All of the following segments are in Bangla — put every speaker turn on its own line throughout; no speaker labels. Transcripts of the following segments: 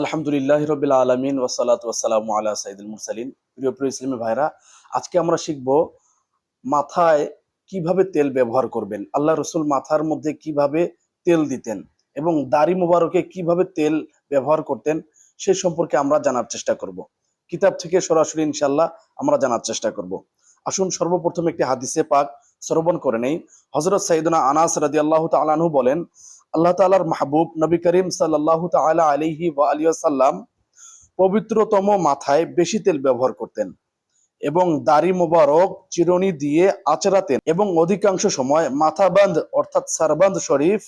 আলহামদুলিল্লাহ রবিল আলমিন ওসালাত ওয়াসালাম আলা সাইদুল মুরসালিন। প্রিয় প্রিয় ইসলামী ভাইরা আজকে আমরা শিখব মাথায় কীভাবে তেল ব্যবহার করবেন, আল্লাহ রসুল মাথার মধ্যে কীভাবে তেল দিতেন এবং দাড়ি মোবারকে কীভাবে তেল ব্যবহার করতেন, সে সম্পর্কে আমরা জানার চেষ্টা করব। কিতাব থেকে সরাসরি ইনশাল্লাহ আমরা জানার চেষ্টা করব। আসুন, সর্বপ্রথম একটি হাদিসে পাক শ্রবণ করে নেই। হজরত সাইদুনা আনাস রাদি আল্লাহ তালানহু বলেন আল্লাহ তালার মাহবুব নবী করিম সাল্লাহ তালা আলিহি ওয়া আলিয়া সাল্লাম পবিত্রতম মাথায় বেশি তেল ব্যবহার করতেন এবং দাড়ি মোবারক, চিরুনি দিয়ে আচরাতেন এবং অধিকাংশ সময় মাথাবান্ধ অর্থাৎ সারবান্ধ শরীফ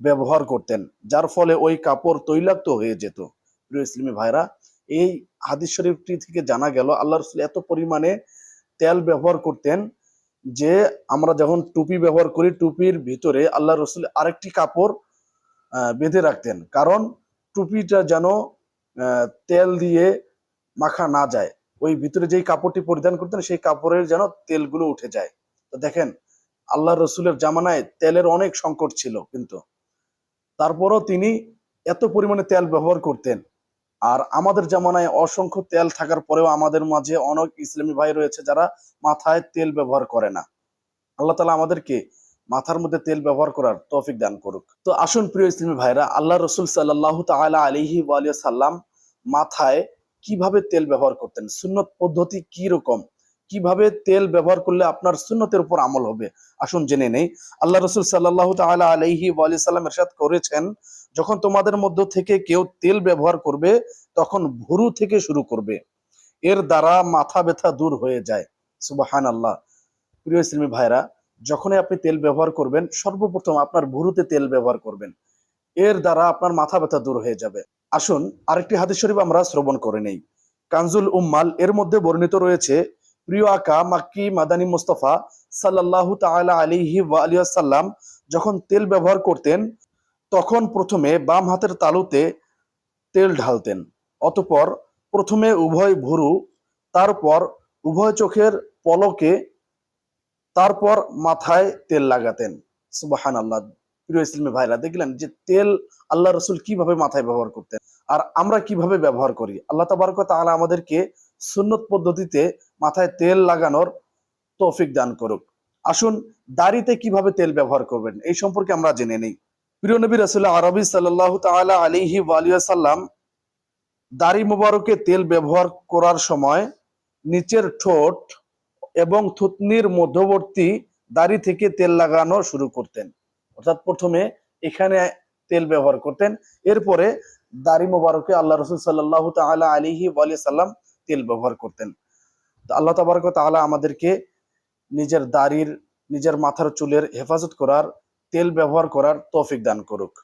ব্যবহার করতেন, যার ফলে ওই কাপড় তৈলাক্ত হয়ে যেত। প্রিয় ইসলামী ভাইরা এই হাদিস শরীফটি থেকে জানা গেল, আল্লাহ রসুল এত পরিমাণে তেল ব্যবহার করতেন যে আমরা যখন টুপি ব্যবহার করি, টুপির ভিতরে আল্লাহ রসুল আরেকটি কাপড় বেঁধে রাখতেন। কারণ টুপিটা যেন তেল দিয়ে মাখা না যায়। ওই ভিতরে যেই কাপড়টি পরিধান করতেন, সেই কাপড়ের যেন তেলগুলো উঠে যায়। তো দেখেন, আল্লাহ রসুলের জামানায় তেলের অনেক সংকট ছিল কিন্তু। তারপরও তিনি এত পরিমাণে তেল ব্যবহার করতেন। আর আমাদের জামানায় অসংখ্য তেল থাকার পরেও আমাদের মাঝে অনেক ইসলামী ভাই রয়েছে যারা মাথায় তেল ব্যবহার করে না। আল্লাহ তালা আমাদেরকে মাথার মধ্যে তেল ব্যবহার করার তৌফিক দান করুক। তো আসুন প্রিয় ইসলামী ভাইরা আল্লাহ রসুল সাল্লাহ তালা আলিহি ওয়ালিয়া সাল্লাম মাথায় কীভাবে তেল ব্যবহার করতেন? সুন্নত পদ্ধতি কি রকম? কীভাবে তেল ব্যবহার করলে আপনার সুন্নতের উপর আমল হবে? আসুন জেনে নেই। আল্লাহ রসুল সাল্লাহ তালা আলহি সাল্লাম এরশাদ করেছেন, যখন তোমাদের মধ্য থেকে কেউ তেল ব্যবহার করবে, তখন ভুরু থেকে শুরু করবে। এর দ্বারা মাথা ব্যথা দূর হয়ে যায়। সুবাহান আল্লাহ প্রিয় ইসলামী ভাইরা যখনই আপনি তেল ব্যবহার করবেন, সর্বপ্রথম আপনার ভুরুতে তেল ব্যবহার করবেন। এর দ্বারা আপনার মাথা ব্যথা দূর হয়ে যাবে। আসুন আরেকটি হাদিস শরীফ আমরা শ্রবণ করে নেই। কানজুল উম্মাল এর মধ্যে বর্ণিত রয়েছে প্রিয় আকা মাক্কি মাদানী মুস্তফা আলাইহি ওয়া আলিহি সাল্লাম যখন তেল ব্যবহার করতেন, তখন প্রথমে বাম হাতের তালুতে তেল ঢালতেন। অতঃপর প্রথমে উভয় ভুরু, তারপর উভয় চোখের পলকে, তারপর মাথায় তেল লাগাতেন। সুবাহান আল্লাহ প্রিয় ইসলামী ভাইরা, দেখলেন যে তেল আল্লাহ রসুল কীভাবে মাথায় ব্যবহার করতেন আর আমরা কীভাবে ব্যবহার করি? আল্লাহ তাবারক তাআলা আমাদেরকে সুন্নত পদ্ধতিতে মাথায় তেল লাগানোর তৌফিক দান করুক। আসুন, দাড়িতে কীভাবে তেল ব্যবহার করবেন এই সম্পর্কে আমরা জেনে নেই। প্রিয় নবী রাসুল্লাহ আরবি সাল্লাহ তাআলা আলিহি সাল্লাম দাড়ি মোবারকে তেল ব্যবহার করার সময় নিচের ঠোঁট এবং থুতনির মধ্যবর্তী দাড়ি থেকে তেল লাগানো শুরু করতেন। অর্থাৎ প্রথমে এখানে তেল ব্যবহার করতেন, এরপরে দারি মোবারকে আল্লাহ রসুল সাল্লাহ তালা আলিহি সাল্লাম তেল ব্যবহার করতেন। আল্লাহ তাবারক তাহলে আমাদেরকে নিজের দাড়ির, নিজের মাথার চুলের হেফাজত করার, তেল ব্যবহার করার তৌফিক দান করুক।